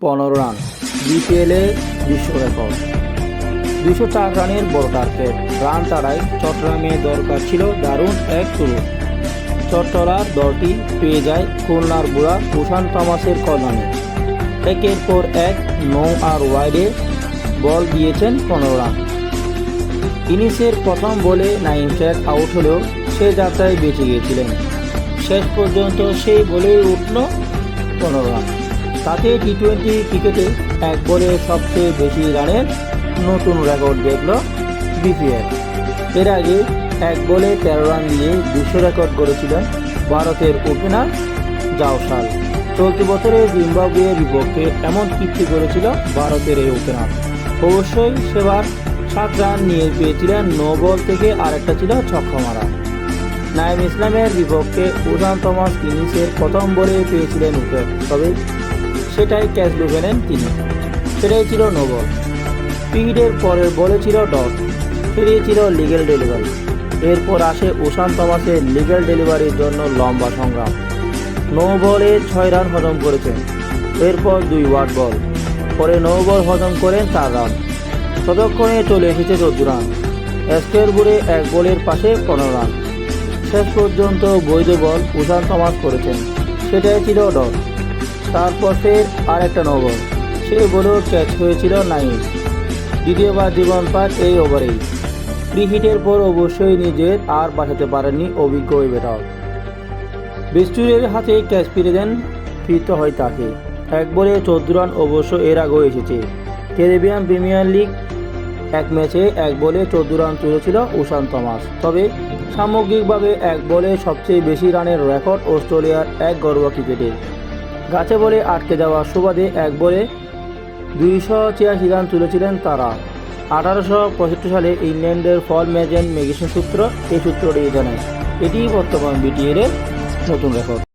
পনেরো রান বিপিএলে বিশ্ব রেকর্ড দুশো চার রানের বড় টার্গেট। রান তাড়াই চট্টগ্রামে দরকার ছিল দারুণ এক শুরু। চট্টলার দলটি পেয়ে যায় খুলনার বুড়া কুষাণ থমাসের কর্নারে একের পর এক নৌ আর ওয়াইডে বল দিয়েছেন পনেরো রান। ইনিংসের প্রথম বলে নাইম শেখ আউট হলেও সে যাত্রায় বেঁচে গিয়েছিলেন। শেষ পর্যন্ত সেই বলেই উঠল পনেরো রান। তাতে টি টোয়েন্টি ক্রিকেটে এক বলে সবচেয়ে বেশি রানের নতুন রেকর্ড দেখল বিপিএল এর আগে এক বলে তেরো রান দিয়ে বিশ্ব রেকর্ড গড়েছিলেন ভারতের ওপেনার জাওসাল চলতি বছরে জিম্বাবুয়ের বিপক্ষে এমন কীর্তি করেছিল ভারতের এই ওপেনার অবশ্যই সেবার সাত রান নিয়ে পেয়েছিলেন নো বল থেকে আরেকটা ছিল ছক্কা মারা নাইম ইসলামের বিপক্ষে উদান থমাস ইনিংসের প্রথম বলে পেয়েছিলেন উইকেট তবে সেটাই ক্যাচ লুকে নেন তিনি। সেটাই ছিল নো পিডের পরের বলে ছিল ডট। ফিরিয়েছিল legal delivery. এরপর আসে উশান থমাসের লিগেল ডেলিভারির জন্য লম্বা সংগ্রাম। নো বলে ছয় রান হজম করেছেন। এরপর দুই ওয়াট বল। পরে নো বল হজম করেন চার রান। ততক্ষণে চলে এসেছে চোদ্দ রান। বুড়ে এক বলের পাশে পনেরো রান। শেষ পর্যন্ত বৈধ বল উশান থমাস করেছেন। সেটাই ছিল ডট। তারপর ফের আর একটা বল সেই বলেও ক্যাচ হয়েছিল নাইন দ্বিতীয়বার জীবন পান এই ওভারেই। ক্রিকেটের পর অবশ্যই নিজের আর বাঁচাতে পারেননি অভিজ্ঞ ওই ব্যাটার বিস্টুরের হাতে ক্যাচ ফিরে দেন, ফিরতে হয় তাকে। এক বলে চোদ্দ রান অবশ্য এর আগেও এসেছে। ক্যারিবিয়ান প্রিমিয়ার লিগ এক ম্যাচে এক বলে চোদ্দ রান তুলেছিল উশান থমাস। তবে সামগ্রিকভাবে এক বলে সবচেয়ে বেশি রানের রেকর্ড অস্ট্রেলিয়ার এক ঘরোয়া ক্রিকেটে। গাছে বলে আটকে যাওয়া সুবাদে এক বলে দুইশো ছিয়াশি রান তুলেছিলেন তারা। আঠারোশো পঁয়ষট্টি সালে ইংল্যান্ডের ফল ম্যাজেন মেগিসন সূত্র এই সূত্রটি জানায়। এটি বর্তমান বিটিএর নতুন রেকর্ড।